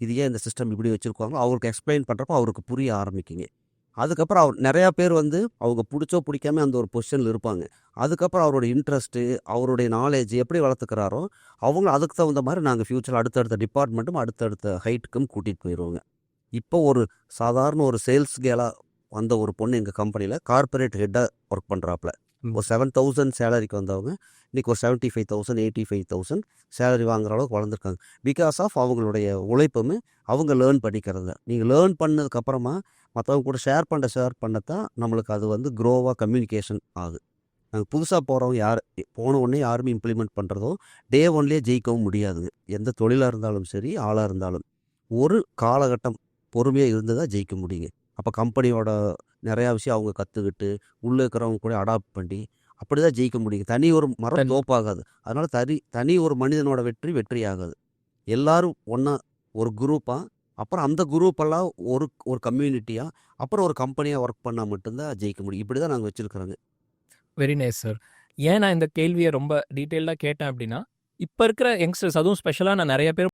இது ஏன் இந்த சிஸ்டம் இப்படி வச்சுருக்காங்க? அவருக்கு எக்ஸ்பிளைன் பண்ணுறப்போ அவருக்கு புரிய ஆரம்பிக்குங்க. அதுக்கப்புறம் அவர் நிறையா பேர் வந்து அவங்க பிடிச்சோ பிடிக்காம அந்த ஒரு பொசிஷனில் இருப்பாங்க. அதுக்கப்புறம் அவரோட இன்ட்ரெஸ்ட்டு அவருடைய நாலேஜ் எப்படி வளர்த்துக்கிறாரோ அவங்க அதுக்கு தகுந்த மாதிரி நாங்கள் ஃப்யூச்சரில் அடுத்தடுத்த டிபார்ட்மெண்ட்டும் அடுத்தடுத்த ஹைட்டுக்கும் கூட்டிகிட்டு போயிடுவோங்க இப்போ ஒரு சாதாரண ஒரு சேல்ஸ் கேலாக வந்த ஒரு பொண்ணு எங்கள் கம்பெனியில் கார்ப்பரேட் ஹெட்டாக ஒர்க் பண்ணுறாப்புல. ஒரு செவன் தௌசண்ட் சேலரிக்கு வந்தவங்க இன்றைக்கி ஒரு seventy five thousand eighty five thousand salary வாங்குற அளவுக்கு வளர்ந்துருக்காங்க. பிகாஸ் ஆஃப் அவங்களுடைய உழைப்பும் அவங்க லேர்ன் பண்ணிக்கிறது நீங்கள் லேர்ன் பண்ணதுக்கப்புறமா மற்றவங்க கூட ஷேர் பண்ண ஷேர் பண்ணத்தான் நம்மளுக்கு அது வந்து க்ரோவாக கம்யூனிகேஷன் ஆகுது. நாங்கள் புதுசாக போகிறவங்க யார் போன உடனே யாருமே இம்ப்ளிமெண்ட் பண்ணுறதோ டே ஒன்லேயே ஜெயிக்கவும் முடியாதுங்க. எந்த தொழிலாக இருந்தாலும் சரி ஆளாக இருந்தாலும் ஒரு காலகட்டம் பொறுமையாக இருந்து தான் ஜெயிக்க முடியுங்க. அப்போ கம்பெனியோட நிறையா விஷயம் அவங்க கற்றுக்கிட்டு உள்ளே இருக்கிறவங்க கூட அடாப்ட் பண்ணி அப்படி தான் ஜெயிக்க முடியும். தனி ஒரு மரம் தோப்பாகாது. அதனால தனி தனி ஒரு மனிதனோட வெற்றி வெற்றி ஆகாது எல்லாரும் ஒன்றா ஒரு குரூப்பாக அப்புறம் அந்த குரூப்பெல்லாம் ஒரு ஒரு கம்யூனிட்டியாக அப்புறம் ஒரு கம்பெனியாக ஒர்க் பண்ணால் மட்டும்தான் ஜெயிக்க முடியும். இப்படி தான் நாங்கள் வச்சுருக்குறோங்க. வெரி நைஸ் சார் ஏன் நான் இந்த கேள்வியை ரொம்ப டீட்டெயில்டாக கேட்டேன் அப்படின்னா இப்போ இருக்கிற யங்ஸ்டர்ஸ் அதுவும் ஸ்பெஷலாக நான் நிறைய பேர்